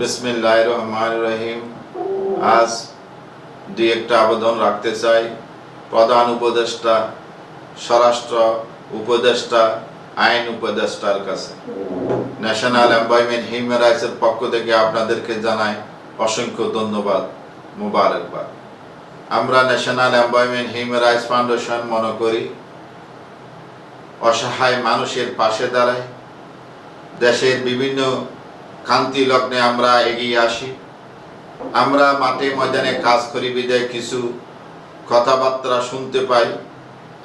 বিসমিল্লাহ রহমান রহিম। আজ দুই একটা আবেদন রাখতে চাই। প্রধান উপদেষ্টা, স্বরাষ্ট্র উপদেষ্টা, আইন উপদেষ্টার কাছে। ন্যাশনাল এমপ্লয়মেন্ট হিউম্যান রাইটসের পক্ষ থেকে আপনাদেরকে জানাই অসংখ্য ধন্যবাদ, মুবারকবাদ। আমরা national employment human rights foundation মনে করি, অসহায় মানুষের পাশে দাঁড়ায়, দেশের বিভিন্ন কান্তি লগ্নে আমরা এগিয়ে আসি। আমরা মাঠে ময়দানে কাজ করি, বিদায় কিছু কথাবার্তা শুনতে পাই।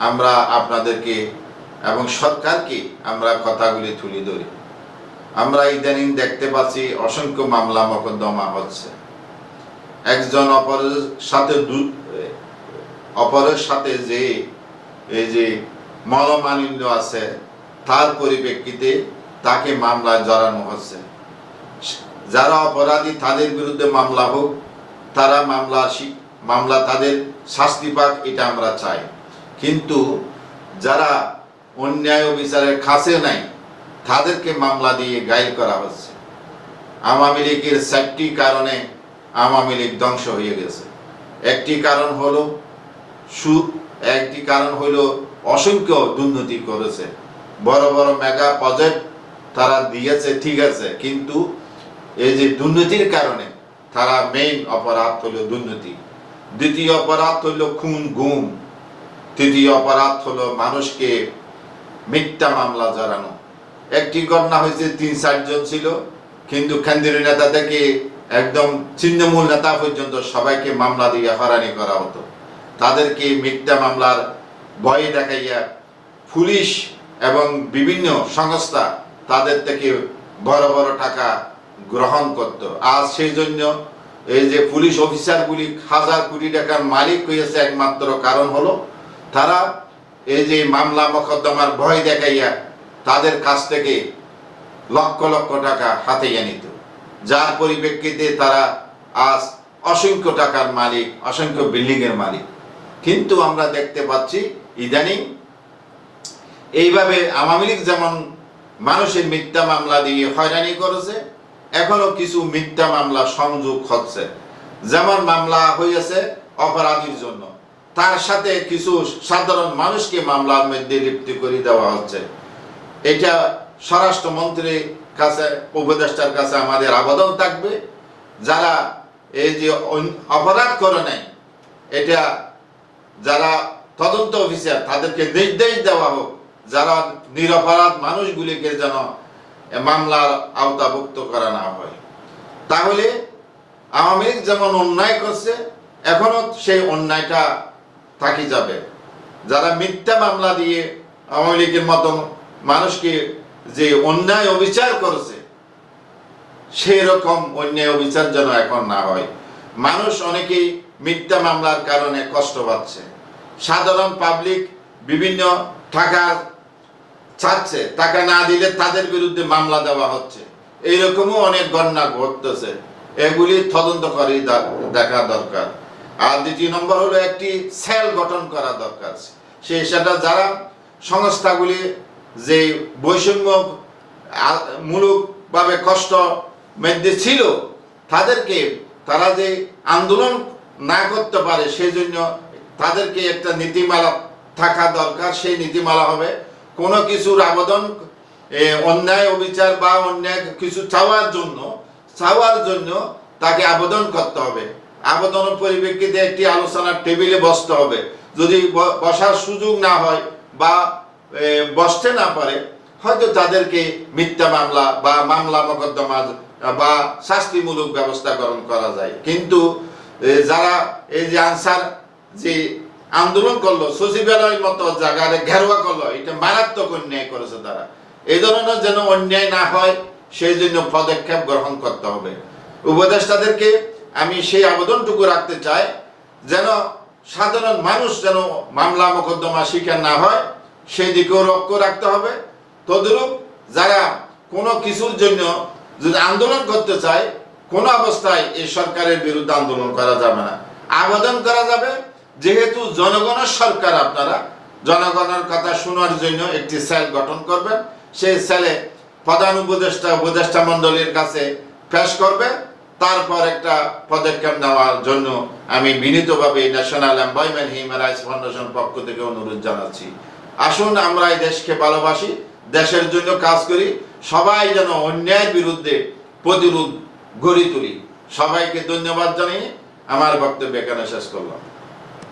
আমরা আপনাদেরকে এবং সরকারকে আমরা কথাগুলি তুলে ধরি। আমরা ইদানিং দেখতে পাচ্ছি অসংখ্য মামলা মকদ্দমা হচ্ছে। একজন অপরের সাথে অপরের সাথে যে, এই যে মলমালিন্য আছে, তার পরিপ্রেক্ষিতে তাকে মামলায় জড়ানো হচ্ছে। যারা অপরাধী তাদের বিরুদ্ধে মামলা হোক, তারা মামলা মামলা তাদের শাস্তি পাক, এটা আমরা চাই। কিন্তু যারা অন্যায় বিচারের খাসে নাই, তাদেরকে মামলা দিয়ে গাইল করা হচ্ছে। আওয়ামী লীগের চারটি কারণে আওয়ামী লীগ ধ্বংস হয়ে গেছে। একটি কারণ হলো সুদ, একটি কারণ হলো অসংখ্য দুর্নীতি করেছে। বড় বড় মেগা প্রজেক্ট তারা দিয়েছে, ঠিক আছে, কিন্তু এই যে দুর্নীতির কারণে তারা মেইন অপরাধ হলো দুর্নীতি। দ্বিতীয় অপরাধ হলো খুন, গুম। তৃতীয় অপরাধ হলো মানুষকে মিথ্যা মামলা জড়ানো একটি ঘটনা হয়েছে, তিন চারজন ছিল। কিন্তু কেন্দ্রীয় নেতা থেকে একদম ছিন্নমূল নেতা পর্যন্ত সবাইকে মামলা দিয়ে হরানি করা হতো। তাদেরকে মিথ্যা মামলার ভয়ে দেখাইয়া পুলিশ এবং বিভিন্ন সংস্থা তাদের থেকে বড় বড় টাকা গ্রহণ করত। আজ সেই জন্য এই যে পুলিশ অফিসারগুলি হাজার কোটি টাকার মালিক হয়েছে একমাত্র কারণ হলো তারা এই যে মামলা মোকদ্দমার ভয় দেখাইয়া তাদের কাছ থেকে লক্ষ লক্ষ টাকা হাতিয়ে নিত। যার পরিপ্রেক্ষিতে তারা আজ অসংখ্য টাকার মালিক, অসংখ্য বিল্ডিং এর মালিক। কিন্তু আমরা দেখতে পাচ্ছি, ইদানিং এইভাবে আওয়ামী লীগ যেমন মানুষের মিথ্যা মামলা দিয়ে হয়রানি করেছে এখনও কিছু মিথ্যা মামলা সংযোগ হচ্ছে। যেমন মামলা হয়েছে অপরাধীর জন্য। তার সাথে কিছু সাধারণ মানুষকে মামলার মধ্যে লিপ্ত করে দেওয়া হচ্ছে। এটা স্বরাষ্ট্রমন্ত্রীর কাছে, উপদেষ্টার কাছে আমাদের আবেদন থাকবে। যারা এই যে অপরাধ করে নাই, এটা যারা তদন্ত অফিসার, তাদেরকে নির্দেশ দেওয়া হোক। যারা নিরপরাধ মানুষগুলিকে যেন মামলার আওতাভুক্ত করা না হয়। তাহলে আওয়ামী লীগ যেমন অন্যায় করছে, এখনও সেই অন্যায়টা থাকি যাবে। যারা মিথ্যা মামলা দিয়ে আওয়ামী লীগের মতন মানুষকে যে অন্যায় অবিচার করেছে সেই রকম অন্যায় অবিচার যেন এখন না হয়। মানুষ অনেকেই মিথ্যা মামলার কারণে কষ্ট পাচ্ছে। সাধারণ পাবলিক বিভিন্ন টাকা চাচ্ছে টাকা না দিলে তাদের বিরুদ্ধে মামলা দেওয়া হচ্ছে। এইরকমও অনেক গণনা ঘটতেছে। এগুলি তদন্ত করে দেখা দরকার। আর দ্বিতীয় নম্বর হলো একটি সেল গঠন করা দরকার। সেই সেটা যারা সংস্থাগুলি যে বৈষম্য মূলকভাবে কষ্ট মধ্যে ছিল, তাদেরকে তারা যে আন্দোলন না করতে পারে সেই জন্য তাদেরকে একটা নীতিমালা থাকা দরকার। সেই নীতিমালা হবে কোনো কিছুর আবেদন অন্যায় অবিচার বা অন্যায় কিছু চাওয়ার জন্য চাওয়ার জন্য তাকে আবেদন করতে হবে। আবেদনের পরিপ্রেক্ষিতে একটি আলোচনার টেবিলে বসতে হবে। যদি বসার সুযোগ না হয় বা বসতে না পারে, হয়তো তাদেরকে মিথ্যা মামলা বা মামলা মোকদ্দমা বা শাস্তিমূলক ব্যবস্থা গ্রহণ করা যায়। কিন্তু যারা, এই যে আনসার, যে আন্দোলন করল, সচিবালয়ের মতো জায়গায় ঘেরোয়া করল, এটা মারাত্মক অন্যায় করেছে তারা। এই ধরনের যেন অন্যায় না হয়, সেই জন্য পদক্ষেপ গ্রহণ করতে হবে। উপদেষ্টাদেরকে আমি সেই আবেদনটুকু রাখতে চাই, যেন সাধারণ মানুষ যেন মামলা মোকদ্দমা শিকার না হয়, সেই দিকেও লক্ষ্য রাখতে হবে। তদরূপ যারা কোনো কিছুর জন্য যদি আন্দোলন করতে চায়, কোনো অবস্থায় এই সরকারের বিরুদ্ধে আন্দোলন করা যাবে না। আবেদন করা যাবে যেহেতু জনগণের সরকার আপনারা, জনগণের কথা শোনার জন্য একটি সেল গঠন করবেন, সেই সেলে প্রধান উপদেষ্টা উপদেষ্টা মণ্ডলীর কাছে পেশ করবে, তারপর একটা পদক্ষেপ নেওয়ার জন্য আমি বিনীতভাবে national employment human rights foundation পক্ষ থেকে অনুরোধ জানাচ্ছি। আসুন আমরা এই দেশকে ভালোবাসি, দেশের জন্য কাজ করি, সবাই যেন অন্যায়ের বিরুদ্ধে প্রতিরোধ গড়ে তুলি। সবাইকে ধন্যবাদ জানিয়ে আমার বক্তব্য এখানে শেষ করলাম।